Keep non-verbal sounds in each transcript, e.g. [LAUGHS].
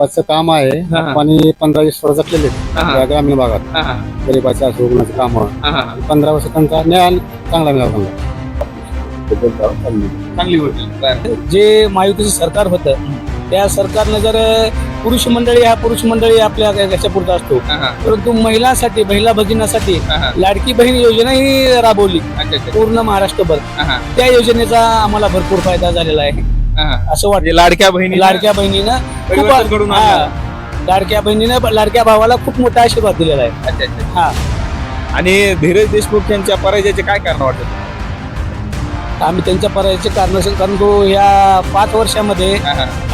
आजचं काम आहे. हा. आणि पंधरा वीस वर्ष जगलेले हा. या ग्रामीण भागात. हा, हा, गरीबाच्या रुग्णाचं काम. हा, हा. पंधरा वर्ष त्यांचा न्याय चांगला मिळाला त्यांना. चांगली होती जे महायुतीचं सरकार होतं त्या सरकारनं जर पुरुष मंडळी हा पुरुष मंडळी आपल्या याच्यापुरता असतो. परंतु महिलांसाठी महिला भगिनीसाठी लाडकी बहीण योजना ही राबवली. पूर्ण महाराष्ट्रभर. त्या योजनेचा आम्हाला भरपूर फायदा झालेला आहे. असं वाटतं. म्हणजे लाडक्या बहिणी लाडक्या बहिणीनं परिवर्तन खूप घडून हा, आणलं. लाडक्या बहिणीनं लाडक्या भावाला खूप मोठा आशीर्वाद दिलेला आहे. हा. आणि धीरज देशमुख यांच्या पराजयाचे काय कारण वाटत? आम्ही त्यांच्या पराजयाचे कारण असेल कारण तो ह्या पाच वर्षामध्ये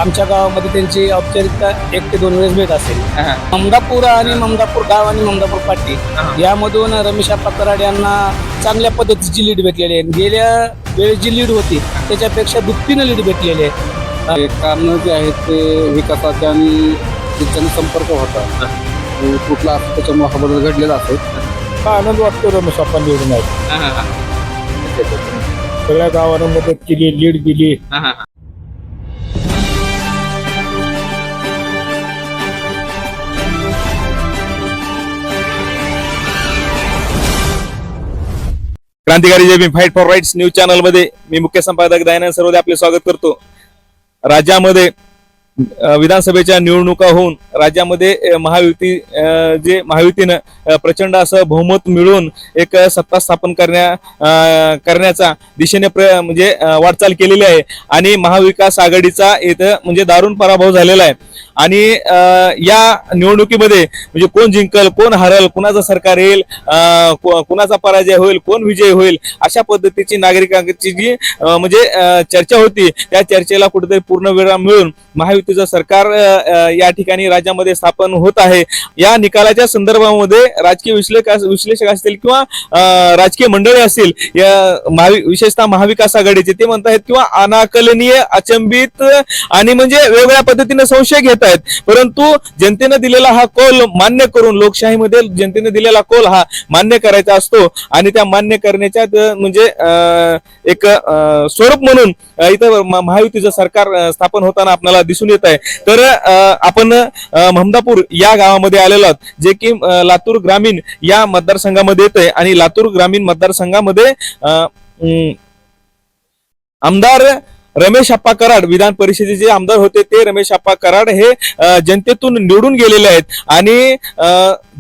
आमच्या गावामध्ये त्यांची औपचारिकता एक ते दोन वेळेस भेट असेल. ममदापूर आणि ममदापूर गाव आणि ममदापूर पाटी. यामधून रमेश आप्पा कराड यांना चांगल्या पद्धतीची लीड भेटलेली आहे. गेल्या वेळेस जी लीड होती त्याच्यापेक्षा दुप्पटीनं लीड भेटलेली आहे. कारण जे आहेत ते विकासाच्या आणि त्यांच्याने संपर्क होता. आणि कुठला असतो त्याच्यामुळे हा बदल घडलेला असेल. आनंद वाटतो रमेश निवडून सगळ्या गावांना मदत केली लीड दिली. क्रांतिकारी Bhim fight for rights news चॅनलमध्ये मी मुख्य संपादक दयानंद सर्वदे आपले स्वागत करतो. राज्यामध्ये विधानसभेच्या निवडणुका होऊन राज्यामध्ये महायुती जे महायुतीनं प्रचंड असं बहुमत मिळवून एक सत्ता स्थापन करण्या करण्याचा दिशेने प्र म्हणजे वाटचाल केलेली आहे. आणि महाविकास आघाडीचा इथं म्हणजे दारुण पराभव झालेला आहे. आणि या निवडणुकीमध्ये म्हणजे कोण जिंकल कोण हरल कुणाचं सरकार येईल कुणाचा पराजय होईल कोण विजय होईल अशा पद्धतीची नागरिकांची जी म्हणजे चर्चा होती त्या चर्चेला कुठेतरी पूर्ण विराम मिळून महायुतीचं सरकार या ठिकाणी राज्यामध्ये स्थापन होत आहे. या निकालाच्या संदर्भामध्ये राजकीय विश्लेषक विश्लेषक असतील किंवा राजकीय मंडळी असतील या विशेषतः महाविकास आघाडीचे ते म्हणत आहेत किंवा अनाकलनीय अचंबित आणि म्हणजे वेगवेगळ्या पद्धतीने संशय घेत आहेत. परंतु जनतेनं दिलेला हा कौल मान्य करून लोकशाहीमध्ये जनतेने दिलेला कौल हा मान्य करायचा असतो. आणि त्या मान्य करण्याच्या म्हणजे अं, एक अं, स्वरूप म्हणून इथं महायुतीचं सरकार स्थापन होताना आपल्याला दिसून येत आहे. तर अं, आपण ममदापूर महमदापूर या गावामध्ये आलेलो आहोत जे की लातूर ग्रामीण या मतदारसंघामध्ये येत आहे. आणि लातूर ग्रामीण मतदारसंघामध्ये अं, अं, आमदार रमेश आप्पा कराड विधान परिषदेचे आमदार होते ते रमेश आप्पा कराड हे जनतेतून निवडून गेलेले आहेत. आणि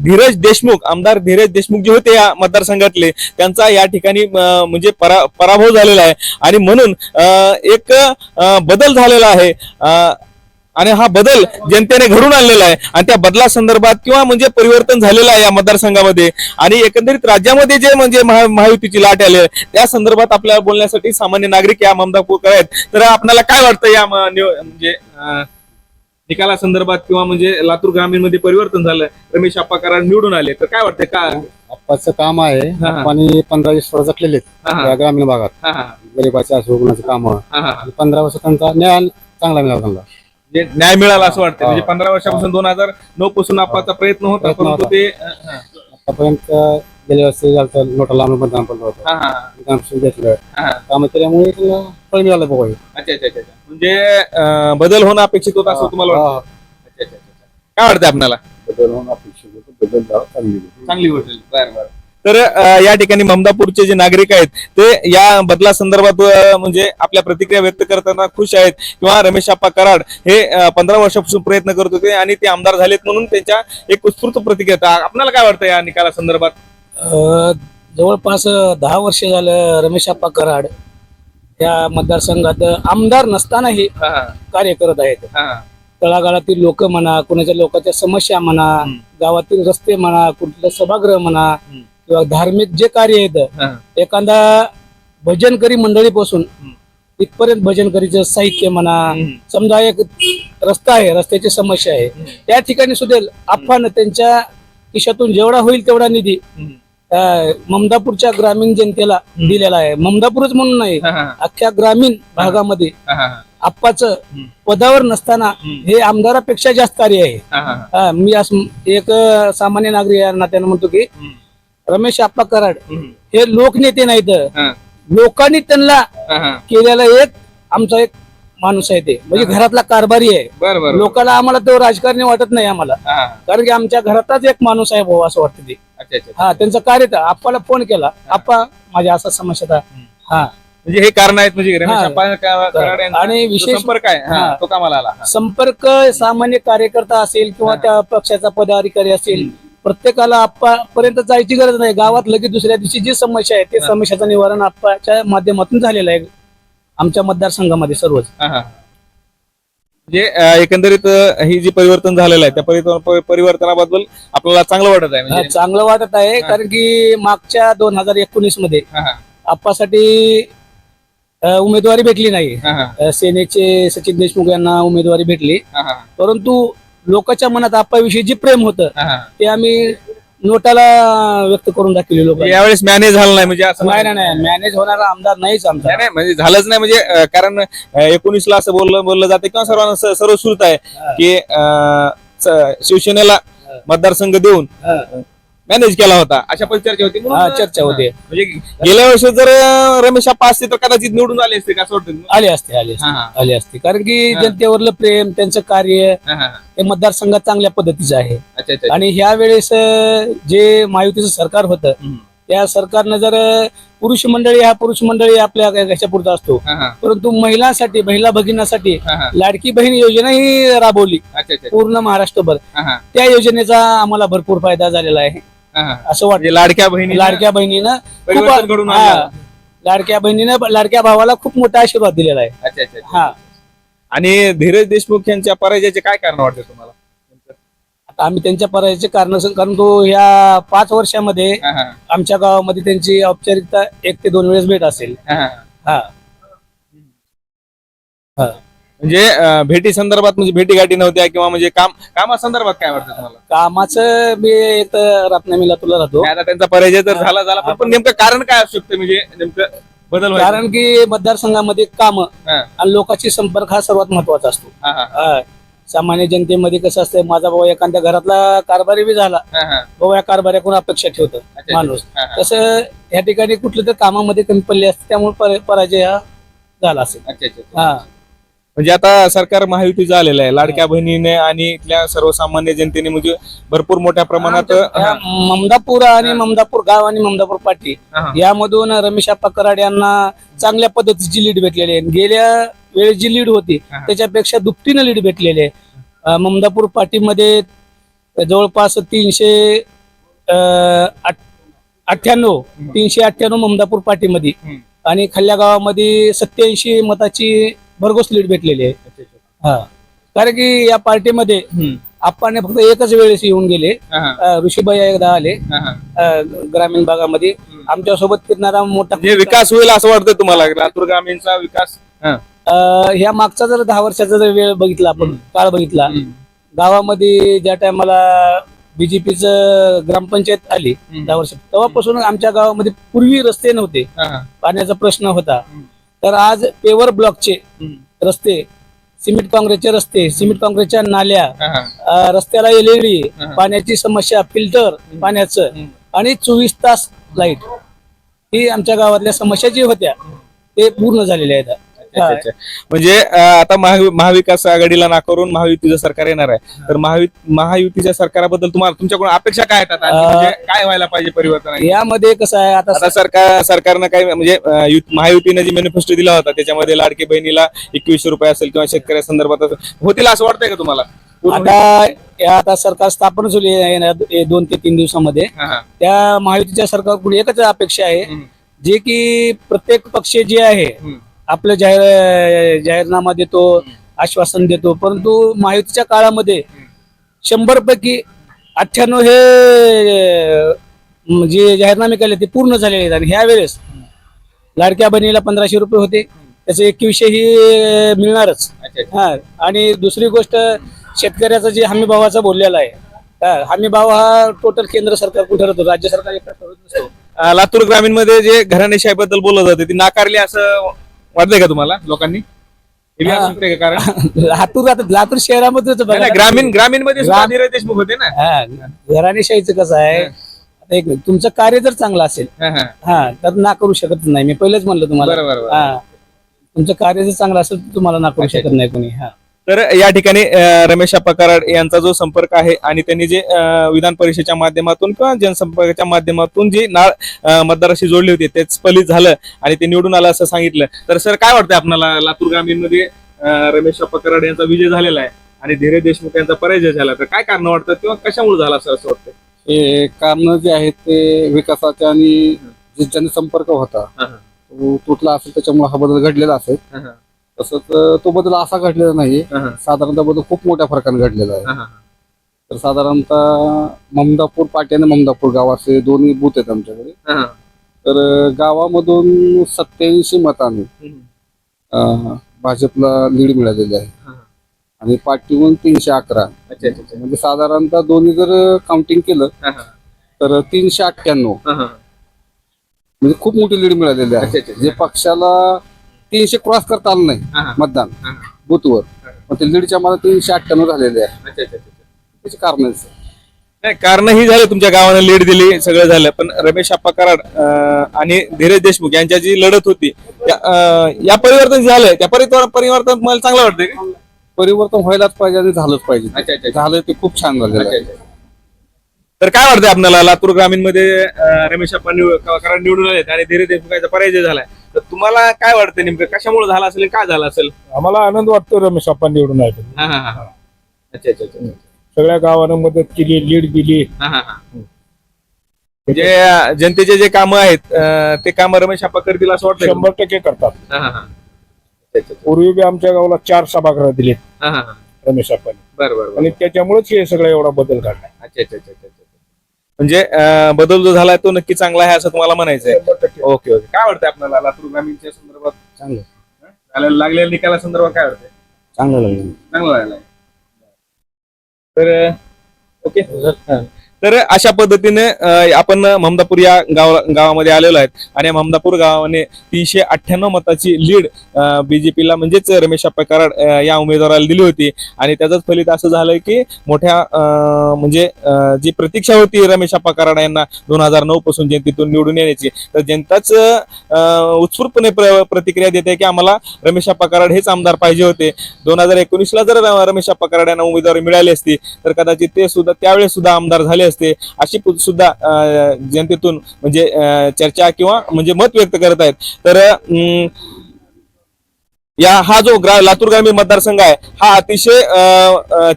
धीरज देशमुख आमदार धीरज देशमुख जे होते या मतदारसंघातले त्यांचा या ठिकाणी म्हणजे परा पराभव झालेला आहे. आणि म्हणून एक बदल झालेला आहे. आणि हा बदल जनतेने घडून आणलेला आहे. आणि त्या बदला संदर्भात किंवा म्हणजे परिवर्तन झालेलं आहे या मतदारसंघामध्ये. आणि एकंदरीत राज्यामध्ये जे म्हणजे महा- महायुतीची लाट आली आहे, त्या संदर्भात आपल्याला बोलण्यासाठी सामान्य नागरिक या ममदापूरकर आहेत. तर आपल्याला काय वाटतं या म्हणजे निकाला संदर्भात किंवा म्हणजे लातूर ग्रामीणमध्ये परिवर्तन झालं रमेश आप्पा कराड निवडून आले तर काय वाटतं का आप्पाचं काम आहे. आणि पंधरा वीस वर्ष. या ग्रामीण भागात. गरीबाच्या रुग्णाचं काम. पंधरा वर्ष त्यांचा न्याय चांगला मिळाला त्यांना. म्हणजे न्याय मिळाला असं वाटतं. म्हणजे पंधरा वर्षापासून दोन हजार नऊ पासून आप्पाचा प्रयत्न होता प्रयत्न परंतु होता. ते अं, आतापर्यंत गेल्या वर्षी झालं नोटा लांब मतदान पडलं होतं हा, हा, घेतलं हा. काम केल्यामुळे फळ मिळालं बघा अच्छा अच्छा अच्छा अच्छा. म्हणजे अं, बदल होणं अपेक्षित होतं असं तुम्हाला वाटतं अच्छा, अच्छा, अच्छा. काय वाटतं आपल्याला बदल होणं अपेक्षित होतं बदल झाला चांगली गोष्ट. चांगली गोष्ट आहे. बरं बरं तर या ठिकाणी ममदापूरचे जे नागरिक आहेत ते या बदला संदर्भात म्हणजे आपल्या प्रतिक्रिया व्यक्त करताना खुश आहेत किंवा रमेश आप्पा कराड हे पंधरा वर्षापासून प्रयत्न करत होते आणि ते आमदार झालेत म्हणून त्यांच्या एक उत्स्फूर्त प्रतिक्रिया. आपल्याला काय वाटतं या निकाला संदर्भात जवळपास दहा वर्ष झालं रमेश आप्पा कराड या मतदारसंघात आमदार नसतानाही कार्य करत आहेत तळागाळातील लोक म्हणा कुणाच्या लोकांच्या समस्या म्हणा. गावातील रस्ते म्हणा कुठलं सभागृह म्हणा. किंवा धार्मिक जे कार्य येतं हा. एखादा भजनकरी मंडळीपासून. इथपर्यंत भजनकरीचं साहित्य म्हणा. समजा एक रस्ता आहे रस्त्याची समस्या आहे. त्या ठिकाणी सुद्धा आपण त्यांच्या खिशातून जेवढा होईल तेवढा निधी ममदापूरच्या ग्रामीण जनतेला. दिलेला आहे ममदापूरच म्हणून नाही अख्ख्या ग्रामीण भागामध्ये आप्पाचं. पदावर नसताना. हे आमदारापेक्षा जास्त कार्य आहे मी आज एक सामान्य नागरिक या नात्यानं म्हणतो की. रमेश आप्पा कराड. हे लोकनेते नाहीत. लोकांनी त्यांना. केलेला एक आमचा एक माणूस आहे ते. म्हणजे घरातला कारभारी आहे. लोकांना आम्हाला तो राजकारणी वाटत नाही आम्हाला. कारण की आमच्या घरातच एक माणूस आहे भाऊ असं वाटतं ते. अच्छा अच्छा हा त्यांचं कार्य आप्पाला फोन केला. आप्पा माझ्या असा समस्या. हा. म्हणजे हे कारण आहेत म्हणजे आणि विशेष- संपर्क आहे. तो कामाला आला. संपर्क सामान्य कार्यकर्ता असेल किंवा. त्या पक्षाचा पदाधिकारी असेल प्रत्येकाला आप्पापर्यंत जायची गरज नाही. गावात लगेच दुसऱ्या दिवशी जी समस्या आहे ते. समस्याचं निवारण आप्पाच्या माध्यमातून झालेलं आहे. आमच्या मतदारसंघामध्ये सर्वच. म्हणजे एकंदरीत ही जी परिवर्तन झालेलं आहे त्या परिवर्तन परिवर्तनाबद्दल आपल्याला चांगलं वाटत आहे म्हणजे? चांगलं वाटत आहे. कारण की मागच्या दोन हजार एकोणीसमध्ये आप्पासाठी उमेदवारी भेटली नाही. सेनेचे सचिन देशमुख यांना उमेदवारी भेटली. परंतु लोकांच्या मनात आप्पाविषयी जे प्रेम होतं हा. ते आम्ही नोटाला व्यक्त करून दाखवले लोक यावेळेस मॅनेज झालं नाही म्हणजे असं नाही नाही नाही मॅनेज होणारा आमदार नाहीच आमचा नाही नाही म्हणजे झालंच नाही म्हणजे अं, कारण एकोणीस ला असं बोललं बोललं जाते किंवा सर्वांना स- सर्व आहे. की अं, स- शिवसेनेला. मतदारसंघ देऊन. मॅनेज केला होता अशा पण चर्चा होती म्हणून, चर्चा होते. म्हणजे गेल्या वर्षी जर अं, रमेश अप्पा असते तर कदाचित निवडून आले असते का असं वाटतं आले असते आले असते हा, हा. आले असते कारण की हा. जनतेवरलं प्रेम त्यांचं कार्य हा, हा. हे मतदारसंघात चांगल्या पद्धतीचं आहे अच्छा अच्छा आणि ह्या वेळेस अ, जे महायुतीचं सरकार होतं हम्म. त्या सरकारनं जर अ, पुरुष मंडळी हा पुरुष मंडळी आपल्या ह्याच्या पुरता असतो हा, हा. परंतु महिलांसाठी महिला भगिनीसाठी हा, हा. लाडकी बहीण योजना ही राबवली अच्छा अच्छा पूर्ण महाराष्ट्रभर हा, हा. त्या योजनेचा आम्हाला भरपूर फायदा झालेला आहे. असं वाटतं. लाडक्या बहिणी लाडक्या बहिणीनं परिवर्तन घडून हा, आणलं. लाडक्या बहिणीनं लाडक्या भावाला खूप मोठा आशीर्वाद दिलेला आहे. अच्छा अच्छा अच्छा. हा. आणि धीरज देशमुख यांच्या पराजयाचे काय कारण वाटते तुम्हाला? आता आम्ही त्यांच्या पराजयाचे कारण कारण तो ह्या पाच वर्षामध्ये हा, हा. आमच्या गावामध्ये त्यांची औपचारिकता एक ते दोन वेळेस भेट असेल. हा, हा. हा. हा. म्हणजे भेटी संदर्भात म्हणजे भेटी गाठी नव्हत्या किंवा म्हणजे काम कामासंदर्भात काय वाटतं तुम्हाला? कामाचं मी एक तर रत्नागिरीला तुला राहतो. नाही, आता त्यांचा पराजय तर झाला झाला पण- पण नेमकं कारण काय असू शकतं? म्हणजे नेमकं बदल व्हायचं? कारण की मतदारसंघामध्ये काम हा, आणि लोकांशी संपर्क हा सर्वात महत्त्वाचा असतो. हा, हा, हा. सामान्य जनतेमध्ये कसं असतं माझा भाऊ एखाद्या घरातला कारभारी बी झाला. हा, हा. भाऊ या कारभाऱ्याकडून अपेक्षा ठेवतो अच्छा, माणूस. हा, हा. तसं या ठिकाणी कुठलं तर कामामध्ये कमी पडले असते त्यामुळे पर- पराजय हा झाला असेल. अच्छा, अच्छा, अच्छा. हा. म्हणजे आता सरकार महायुतीचं आलेलं आहे. लाडक्या बहिणीने आणि इथल्या सर्वसामान्य जनतेने म्हणजे भरपूर मोठ्या प्रमाणात ममदापूर आणि ममदापूर गाव आणि ममदापूर पाटी हा, हा. यामधून रमेश आप्पा कराड यांना चांगल्या पद्धतीची लीड भेटलेली आहे. गेल्या वेळेस जी लीड होती हा. त्याच्यापेक्षा दुपटीनं लीड भेटलेली आहे. अं, ममदापूर पाटीमध्ये जवळपास तीनशे अं, आठ- अठ्ठ्याण्णव तीनशे अठ्ठ्याण्णव ममदापूर पाटीमध्ये हम्म. आणि खल्ल्या गावामध्ये सत्याऐंशी मताची भरघोस लीड भेटलेली आहे. हा कारण की या पार्टीमध्ये. आप्पाने फक्त एकच वेळेस येऊन गेले ऋषीबाई एकदा आले ग्रामीण भागामध्ये आमच्यासोबत फिरणारा मोठा म्हणजे विकास होईल असं वाटतं तुम्हाला लातूर ग्रामीणचा विकास ह्या मागचा जर दहा वर्षाचा जर वेळ बघितला आपण. काळ बघितला. गावामध्ये ज्या टायमाला बीजेपीच ग्रामपंचायत आली. दहा वर्ष तेव्हापासून आमच्या गावामध्ये पूर्वी रस्ते नव्हते. पाण्याचा प्रश्न होता. तर आज पेवर ब्लॉकचे. रस्ते सिमेंट काँक्रीटचे रस्ते सिमेंट काँक्रीटच्या नाल्या रस्त्याला एलईडी. पाण्याची समस्या फिल्टर पाण्याचं. आणि चोवीस तास लाइट ही आमच्या गावातल्या समस्या जी होत्या ते पूर्ण झालेल्या आहेत अच्छा, अच्छा. म्हणजे अं, आता महावि- महाविकास आघाडीला नाकारून महायुतीचं सरकार येणार आहे तर महायु महायुतीच्या सरकाराबद्दल तुम्हाला तुमच्याकडून अपेक्षा काय आहेत आता? अं, म्हणजे काय व्हायला पाहिजे परिवर्तन यामध्ये कसं आहे आता आता सरकार सरकारनं काय म्हणजे अं, महायुतीने जी मॅनिफेस्टो दिला होता त्याच्यामध्ये लाडकी बहिणीला एकवीसशे रुपये असेल किंवा शेतकऱ्या संदर्भात असेल, होतील असं वाटतंय का तुम्हाला पूर्ण होईल? आता या आता सरकार स्थापन झाली आहे हे दोन ते तीन दिवसामध्ये हा, हा. त्या महायुतीच्या सरकारकडून एकच अपेक्षा आहे हम्म. जे की प्रत्येक पक्ष जे आहे हम्म. आपलं जाहीर जाहीरनामा देतो आश्वासन देतो. परंतु महायुतीच्या काळामध्ये शंभर पैकी अठ्ठ्याण्णव हे जे जाहीरनामे केले ते पूर्ण झालेले आहेत. आणि ह्या वेळेस लाडक्या बहिणीला पंधराशे रुपये होते. त्याचे एकवीसशे ही मिळणारच. हा. आणि दुसरी गोष्ट शेतकऱ्याचा जे हमी भावाचा बोललेला आहे. हा, हमी भाव हा टोटल केंद्र सरकार कुठे ठरवतो? राज्य सरकार एकटा ठरवत नसतो. लातूर ग्रामीणमध्ये जे घराणेशाही बद्दल बोलत होते ती नाकारली असं वाटलंय का तुम्हाला लोकांनी? हे बी असू शकतंय का? कारण [LAUGHS] लातूर आता लातूर शहरामध्येच नाही, बघा. नाही, ग्रामीण ग्रामीणमध्ये सुद्धा ग्राम- धीरज देशमुख होते ना. हा घराणेशाहीचं कसं आहे आता एक मिनिट, तुमचं कार्य जर चांगलं असेल हा, हा. हा तर ना करू शकत नाही. मी पहिलेच म्हणलं तुम्हाला. हा. तुमचं कार्य जर चांगलं असेल तर तुम्हाला नाकारू अच्छा, शकत नाही कोणी. हा. तर या ठिकाणी रमेश अप्पा कराड यांचा जो संपर्क आहे आणि त्यांनी जे विधान परिषदेच्या माध्यमातून किंवा जनसंपर्काच्या माध्यमातून जी नाळ मतदाराशी जोडली होती तेच फलित झालं आणि ते निवडून आलं असं सांगितलं तर सर काय वाटतं आपल्याला लातूर ग्रामीणमध्ये रमेश अप्पा कराड यांचा विजय झालेला आहे आणि धीरज देशमुख यांचा पराजय झाला तर काय कारण वाटतं किंवा कशामुळे झाला असं असं वाटतं हे कारण जे आहेत ते विकासाचे आणि जे जनसंपर्क होता. तो तुटला असेल त्याच्यामुळे हा बदल घडलेला असेल. तसंच तो बदल असा घडलेला नाही. साधारणतः बदल खूप मोठ्या फरकाने घडलेला आहे. तर साधारणतः ममदापूर पाटी आणि ममदापूर गाव असे दोन्ही बूथ आहेत आमच्याकडे. तर गावामधून सत्याऐंशी मताने भाजपला लीड मिळालेली आहे. आणि पार्टीहून तीनशे अकरा. म्हणजे साधारणतः दोन्ही जर काउंटिंग केलं. तर तीनशे अठ्ठ्याण्णव. म्हणजे खूप मोठी लीड मिळालेली आहे. जे पक्षाला तीनशे क्रॉस करता आलं नाही. मतदान. बूथवर. मग ते लीडच्या मला तीनशे अठ्ठ्याण्णव झालेले आहे त्याची कारण नाही कारण ही झालं तुमच्या गावानं लीड दिली सगळं झालं पण रमेश अप्पा कराड आणि धीरज देशमुख यांच्या जी लढत होती या परिवर्तन झालंय त्या परिवर्तन परिवर्तन मला चांगलं वाटतंय? परिवर्तन व्हायलाच पाहिजे आणि झालंच पाहिजे. झालं ते खूप छान झालेलं आहे अच्छा, अच्छा. तर काय वाटतंय आपल्याला लातूर ग्रामीणमध्ये रमेश कराड निवडून आलेत आणि धीरज देशमुखांचा पराजय झालाय तर तुम्हाला काय वाटतं नेमकं कशामुळे झालं असेल काय झालं असेल आम्हाला आनंद वाटतो रमेश आपण निवडून आहे हा, हा, हा. अच्छा अच्छा अच्छा सगळ्या गावानं मदत केली लीड दिली हा, हा, हा. जे अं, जनतेचे जे कामं आहेत अं, ते कामं रमेश अप्पा करतील असं वाटतं? शंभर टक्के करतात हा, हा, हा. अच्छा, अच्छा, अच्छा. पूर्वी बी आमच्या गावाला चार सभागृह दिलेत हा, हा, हा. रमेश आपण बरं बरं बरं आणि त्याच्यामुळेच हे सगळं एवढा बदल घडला अच्छा अच्छा अच्छा. म्हणजे बदल जो झालाय तो नक्की चांगला आहे असं तुम्हाला म्हणायचं आहे ओके ओके. काय वाटतं आपल्याला? लातूर ग्रामीणच्या संदर्भात? चांगलं. लागलेल्या निकाला संदर्भात काय वाटतंय? चांगलं लागलं. चांगलं लागलाय. तर ओके. हा. तर अशा पद्धतीने आपण ममदापूर या गाव गावामध्ये आलेलो आहेत. आणि ममदापूर गावाने तीनशे अठ्ठ्याण्णव मताची लीड बीजेपीला म्हणजेच रमेश अप्पा कराड या उमेदवाराला दिली होती. आणि त्याचंच फलित असं झालं की मोठ्या म्हणजे जी प्रतीक्षा होती रमेश अप्पा कराड यांना दोन हजार नऊ पासून जनतेतून निवडून येण्याची तर जनताच उत्स्फूर्तपणे प्र- प्रतिक्रिया देते की आम्हाला रमेश अप्पा कराड हेच आमदार पाहिजे होते. दोन हजार एकोणीसला जर रमेश अप्पा कराड यांना उमेदवारी मिळाली असती तर कदाचित ते सुद्धा त्यावेळेस सुद्धा आमदार झाले असते. अशी सुद्धा जनतेतून म्हणजे चर्चा किंवा म्हणजे मत व्यक्त करत आहेत. तर अं, या हा जो ग्रा लातूर ग्रामीण मतदारसंघ आहे हा अतिशय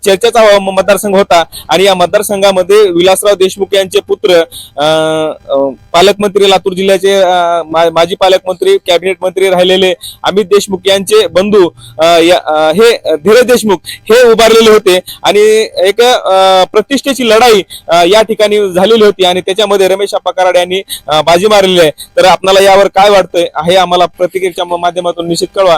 चर्चेचा मतदारसंघ होता. आणि या मतदारसंघामध्ये विलासराव देशमुख यांचे पुत्र अं, पालकमंत्री लातूर जिल्ह्याचे माजी पालकमंत्री कॅबिनेट मंत्री राहिलेले अमित देशमुख यांचे बंधू हे धीरज देशमुख हे उभारलेले होते. आणि एक प्रतिष्ठेची लढाई या ठिकाणी झालेली होती आणि त्याच्यामध्ये रमेश अप्पा कराड यांनी बाजी मारलेली आहे. तर आपल्याला यावर काय वाटतंय हे आम्हाला प्रतिक्रियेच्या माध्यमातून निश्चित कळवा.